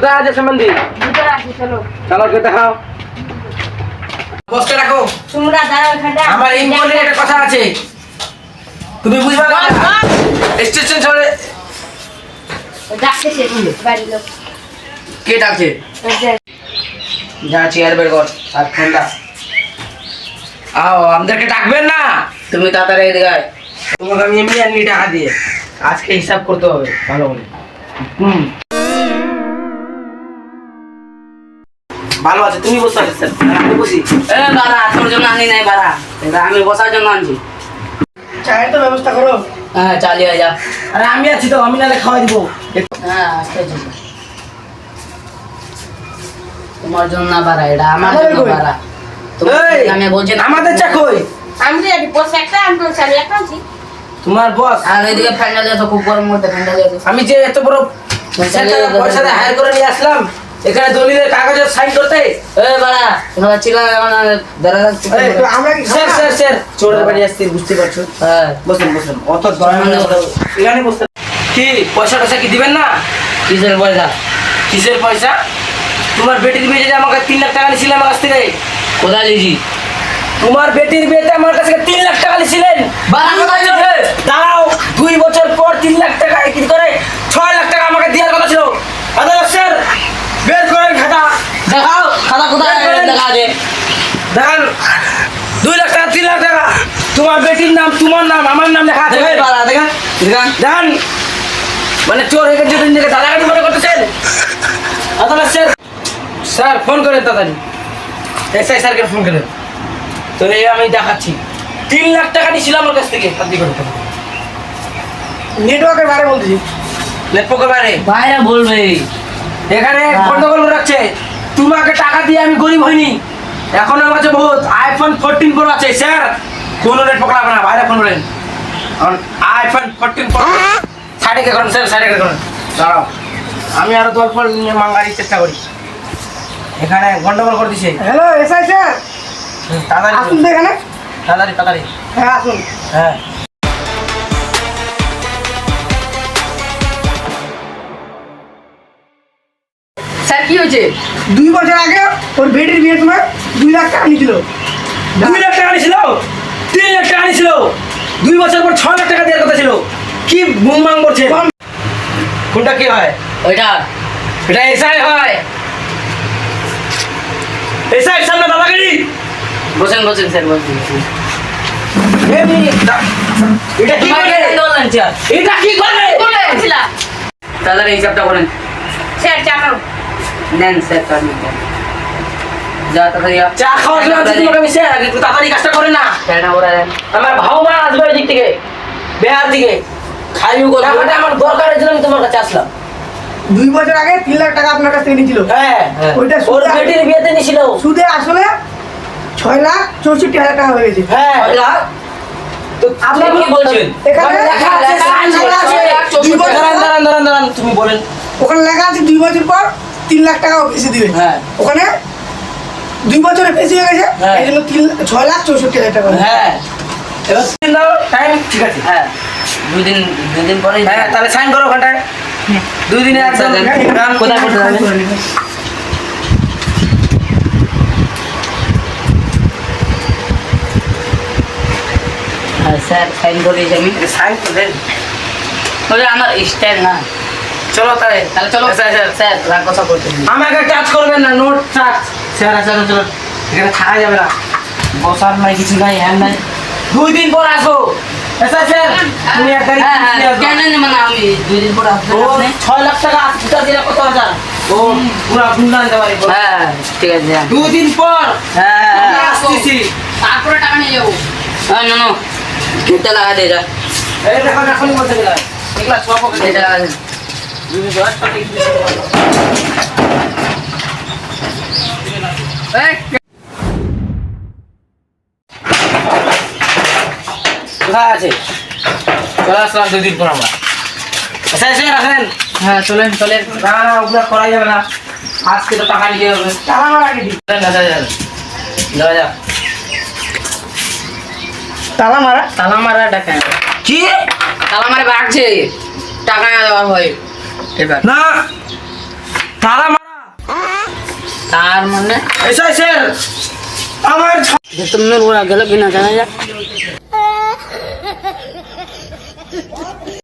কোথায় আছে সম্বন্ধি চলো। বসতে রাখো। তোমরা দাঁড়াও এখানটা আমার ইম্পর্টেন্ট একটা কথা আছে। তুমি বুঝবা না স্টেশন চলে ডাকতেছে বাড়ির লোক। কে ডাকছে? যা চেয়ার বের কর আর ফোনটা আও আমাদেরকে ডাকবেন না? তুমি তাড়াতাড়ি এদিকে আয়। তোমাকে আমি এমনি আনি টাকা দিয়ে আজকে হিসাব করতে হবে ভালো করে। হুম। ভালো আছে তুমি বসে আছো স্যার আমি বসি। এ বাড়া তোর জন্য আনি নাই বাড়া। এটা আমি বসার জন্য আনছি। চায়ের তো ব্যবস্থা করো। হ্যাঁ চালিয়ে যা। আরে আমি আছি তো আমি খাওয়াই দিব। হ্যাঁ আস্তে আস্তে তোমার জন্য না বাড়া এটা আমার জন্য বাড়া। আমি বলছি আমাদের চা কই? আমি তো জানি বসে একটা আমি একটা আছি তোমার বস আর এইদিকে ফ্যান্ডা যেত খুব গরম মধ্যে ফ্যান্ডা আমি যে এত বড় পয়সা হায়ার করে নিয়ে আসলাম এখানে দলিলের কাগজে সাইন করতে? এ বাড়া তোমরা ছিল দাঁড়া আমরা কি স্যার স্যার স্যার চোরের বাড়ি আসছি বুঝতে পারছ? হ্যাঁ। বসুন বসুন। অত এখানে বসতে কি পয়সা টয়সা কি দিবেন না? কিসের পয়সা? কিসের পয়সা? তোমার বেটির বিয়ে যে আমাকে তিন লাখ টাকা নিয়েছিলেন আমার কাছ থেকে? কোথায় লিজি তোমার বেটির বিয়েতে আমার কাছে তিন লাখ টাকা নিয়েছিলেন দাঁড়াও দুই বছর পর তিন লাখ টাকা কি করে ছয় লাখ টাকা আমাকে দেওয়ার কথা ছিল আদালত স্যার বের করেন খাতা দেখাও খাতা করেন। আছে দেখান দুই লাখ টাকা তিন লাখ টাকা। তোমার বেটির নাম তোমার নাম আমার নাম লেখা আছে। দেখেন দেখেন দেখান। মানে চোর হয়ে গেছে দিন থেকে দাদাগাড়ি মনে করতেছেন? আদালত স্যার স্যার ফোন করেন তাড়াতাড়ি। এসআই স্যারকে ফোন করেন। তো এই আমি দেখাচ্ছি। তিন লাখ টাকা নিয়েছিল আমার কাছ থেকে আপনি করে নেটওয়ার্কের বারে বলছি। নেটওয়ার্কের বারে। বাইরে বলবে। এখানে। গন্ডগোল রাখছে তোমাকে টাকা দিয়ে আমি গরিব হইনি। এখন আমার কাছে বহুত আইফোন ফোরটিন প্রো আছে স্যার। কোনো নেট পকড়াবে না বাইরে ফোন করেন আইফোন ফোরটিন প্রো সাইডে কে করেন স্যার সাইডে কে করেন। দাঁড়াও। আমি আরও দল ফল নিয়ে মাঙ্গারির চেষ্টা করি। এখানে গন্ডগোল করে দিছে। হ্যালো এসআই স্যার তাড়াতাড়ি আসুন এখানে। তাড়াতাড়ি তাড়াতাড়ি। হ্যাঁ আসুন। হ্যাঁ। স্যার কি হয়েছে? দুই বছর আগে ওর বেটির বিয়ের সময় দুই লাখ টাকা নিয়েছিল দুই লাখ টাকা নিয়েছিল তিন লাখ টাকা নিয়েছিল দুই বছর পর ছ লাখ টাকা দেওয়ার কথা ছিল। কি বুমবাং করছে? কোনটা কি হয়? ওইটা এটা এসআই হয়। এসআই সামনে দাদাগিরি বসেন বসেন স্যার বসেন এটা কি করে? এটা কি করে? তাহলে হিসাবটা করেন স্যার জানো নেন স্যার তার নিন। যা তাড়াতাড়ি চা খাওয়ার জন্য আনছি আমি স্যার একটু তাড়াতাড়ি কাজটা করে না। ফ্যানটা করে আমার ভাও আসবে ওই দিক থেকে বিহার থেকে খাইও গো টাকাটা আমার দরকারের জন্য আমি তোমার কাছে আসলাম। দুই বছর আগে তিন লাখ টাকা আপনার কাছ থেকে নিয়েছিল। হ্যাঁ। ওইটা ওর সুদে বেটির বিয়েতে নিছিল সুদে আসলে ছয় লাখ চৌষট্টি হাজার টাকা হয়ে গেছে। হ্যাঁ। কি বলছেন? এখানে লেখা আছে, দুই বছর দাঁড়ান দাঁড়ান দাঁড়ান তুমি বলেন। ওখানে লেখা আছে দুই বছর পর তিন লাখ টাকা বেশি দিবে হ্যাঁ। ওখানে দুই বছরে বেশি হয়ে গেছে হ্যাঁ। এই জন্য তিন ছয় লাখ চৌষট্টি হাজার টাকা। হ্যাঁ এবার দাও টাইম ঠিক আছে হ্যাঁ দুই দিন দুই দিন পরেই হ্যাঁ তাহলে সাইন করো ওখানটায় দুই দিনে একদম দেন। কোথায় করতে হবে? হ্যাঁ স্যার সাইন করে সাইন করে আমার স্টাইল না চলো তাহলে। তাহলে চলো। আচ্ছা। স্যার। রাগ কথা করতে। আমাকে টাচ করবেন না নোট টাচ স্যার চলো চলো। এখানে থাকা যাবে না। বসার নাই কিছু নাই হ্যাঁ নাই। দুই দিন পর আসো স্যার তুমি এক তারিখ হ্যাঁ হ্যাঁ। কেন মানে আমি? দুই দিন পরে আসব ছয় লাখ টাকা আসতে দিলে কত হাজার? ও পুরা বুন্দা আনতে পারি। হ্যাঁ ঠিক আছে। দুই দিন পর হ্যাঁ হ্যাঁ। আসতেছি। তারপরে টাকা নিয়ে যাব। হ্যাঁ নো নো। গেটটা লাগা দিয়ে যা। এই দেখো এখনই বলতে গেলাম এগুলা সব। কোথায় আছে চলে আসলাম দুই পর আমরা। আচ্ছা এসে রাখেন। হ্যাঁ চলেন চলেন। না না ওগুলা করা যাবে না। আজকে তো টাকা নিতে হবে। টাকা আমার আগে দিন চলেন। যাওয়া যাক। তালা মারা? তালা মারা টাকা কি? তালা মারা বাড়ছে টাকা না দেওয়া হয়। না তারা মারা। তার মানে? এসআই স্যার আমার ছ- তুমি ওরা গেল কিনা জানা যাক।